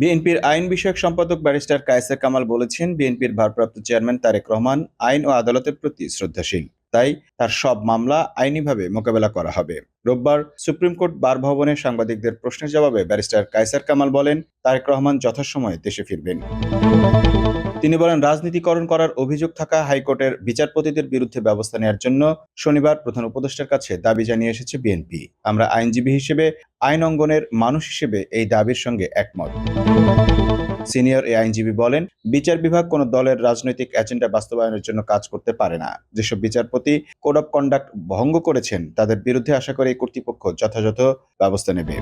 বিএনপির আইন বিষয়ক সম্পাদক ব্যারিস্টার কায়েসার কামাল বলেছেন, বিএনপির ভারপ্রাপ্ত চেয়ারম্যান তারেক রহমান আইন ও আদালতের প্রতি শ্রদ্ধাশীল। তাই তার সব মামলা আইনিভাবে মোকাবেলা করা হবে। রোববার সুপ্রিম কোর্ট বার ভবনে সাংবাদিকদের প্রশ্নের জবাবে ব্যারিস্টার কায়েসার কামাল বলেন, তারেক রহমান যথাসময়ে দেশে ফিরবেন। তিনি বলেন, রাজনীতিকরণ করার অভিযোগ থাকা হাইকোর্টের বিচারপতিদের বিরুদ্ধে ব্যবস্থা নেওয়ার জন্য শনিবার প্রধান উপদেষ্টার কাছে দাবি জানিয়ে এসেছে বিএনপি। আমরা আইনজীবী হিসেবে, আইন অঙ্গনের মানুষ হিসেবে এই দাবির সঙ্গে একমত। সিনিয়র এই আইনজীবী বলেন, বিচার বিভাগ কোনো দলের রাজনৈতিক এজেন্ডা বাস্তবায়নের জন্য কাজ করতে পারে না। যেসব বিচারপতি কোড অফ কন্ডাক্ট ভঙ্গ করেছেন, তাদের বিরুদ্ধে আশা করে কর্তৃপক্ষ যথাযথ ব্যবস্থা নেবে।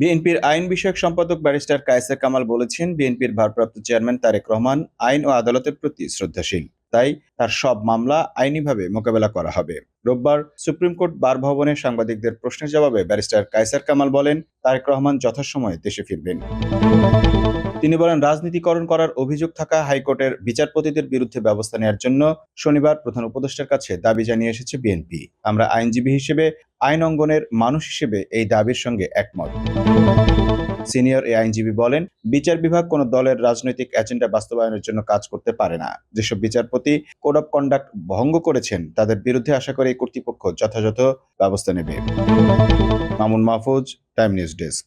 বিএনপির আইন বিষয়ক সম্পাদক ব্যারিস্টার কায়সার কামাল বলেছেন, বিএনপির ভারপ্রাপ্ত চেয়ারম্যান তারেক রহমান আইন ও আদালতের প্রতি শ্রদ্ধাশীল। তাই তার সব মামলা আইনিভাবে মোকাবেলা করা হবে। রোববার সুপ্রিম কোর্ট বার ভবনে সাংবাদিকদের প্রশ্নের জবাবে ব্যারিস্টার কায়সার কামাল বলেন তারেক রহমান যথাসময়ে দেশে ফিরবেন। তিনি বলেন, রাজনীতিকরণ করার অভিযোগ থাকা হাইকোর্টের বিচারপতিদের বিরুদ্ধে ব্যবস্থা নেওয়ার জন্য শনিবার প্রধান উপদেষ্টার কাছে দাবি জানিয়ে এসেছে বিএনপি। আমরা আইনজীবী হিসেবে, আইন অঙ্গনের মানুষ হিসেবে এই দাবির সঙ্গে একমত। সিনিয়র এই আইনজীবী বলেন, বিচার বিভাগ কোনো দলের রাজনৈতিক এজেন্ডা বাস্তবায়নের জন্য কাজ করতে পারে না। যেসব বিচারপতি কোড অফ কন্ডাক্ট ভঙ্গ করেছেন, তাদের বিরুদ্ধে আশা করে কর্তৃপক্ষ যথাযথ ব্যবস্থা নেবে। Mamun Mahfuz time news desk